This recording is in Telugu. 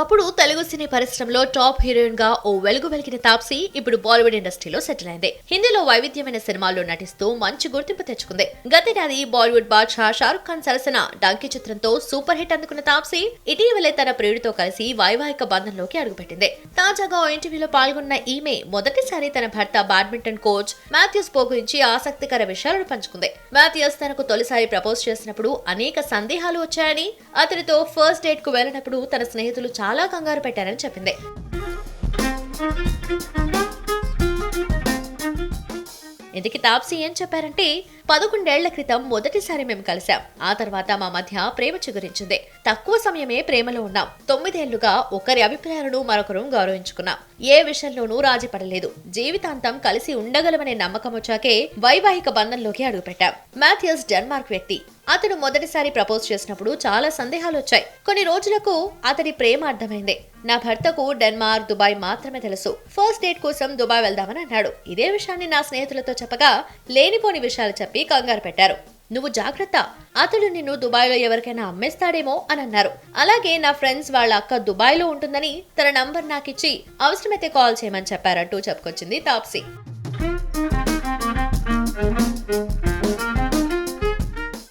ఒకప్పుడు తెలుగు సినీ పరిశ్రమలో టాప్ హీరోయిన్గా ఓ వెలుగు వెలిగిన తాప్సీ ఇప్పుడు బాలీవుడ్ ఇండస్ట్రీలో సెటిల్ అయింది. హిందీలో వైవిధ్యమైన సినిమాల్లో నటిస్తూ మంచి గుర్తింపు తెచ్చుకుంది. గతేడాది బాలీవుడ్ బాద్షా షారుఖ్ ఖాన్ సరసన డంకీ చిత్రంతో సూపర్ హిట్ అందుకున్న తాప్సీ ఇటీవలే తన ప్రియుడితో కలిసి వైవాహిక బంధంలోకి అడుగుపెట్టింది. తాజాగా ఓ ఇంటర్వ్యూలో పాల్గొన్న ఈమె మొదటిసారి తన భర్త బ్యాడ్మింటన్ కోచ్ మాథ్యూస్ పో గురించి ఆసక్తికర విషయాలను పంచుకుంది. మాథ్యూస్ తనకు తొలిసారి ప్రపోజ్ చేసినప్పుడు అనేక సందేహాలు వచ్చాయని అతనితో ఫస్ట్ డేట్కు వెళ్ళినప్పుడు తన స్నేహితులు చాలా కంగారు పెట్టారని చెప్పింది. ఇందుకు తాప్సీ ఏం చెప్పారంటే పదకొండేళ్ళ క్రితం మొదటిసారి మేము కలిశాం. ఆ తర్వాత మా మధ్య ప్రేమ చిగురించింది. తక్కువ సమయమే ప్రేమలో ఉన్నాం. తొమ్మిదేళ్ళుగా ఒకరి అభిప్రాయాలను మరొకరు గౌరవించుకున్నాం. ఏ విషయంలోనూ రాజీ పడలేదు జీవితాంతం కలిసి ఉండగలమనే నమ్మకం వచ్చాకే వైవాహిక బంధంలోకి అడుగుపెట్టాం. మాథియస్ డెన్మార్క్ వ్యక్తి. అతను మొదటిసారి ప్రపోజ్ చేసినప్పుడు చాలా సందేహాలు వచ్చాయి కొన్ని రోజులకు అతడి ప్రేమ అర్థమైంది. నా భర్తకు డెన్మార్క్ దుబాయ్ మాత్రమే తెలుసు. ఫస్ట్ డేట్ కోసం దుబాయ్ వెళ్దామని అన్నాడు. ఇదే విషయాన్ని నా స్నేహితులతో చెప్పగా లేనిపోని విషయాలు చెప్పి కంగారు పెట్టారు. నువ్వు జాగ్రత్త. అతడు నిన్ను దుబాయ్లో ఎవరికైనా అమ్మేస్తాడేమో అని అన్నారు. అలాగే నా ఫ్రెండ్స్ వాళ్ళ అక్క దుబాయ్లో ఉంటుందని తన నంబర్ నాకిచ్చి అవసరమైతే కాల్ చేయమని చెప్పారంటూ చెప్పుకొచ్చింది తాప్సీ.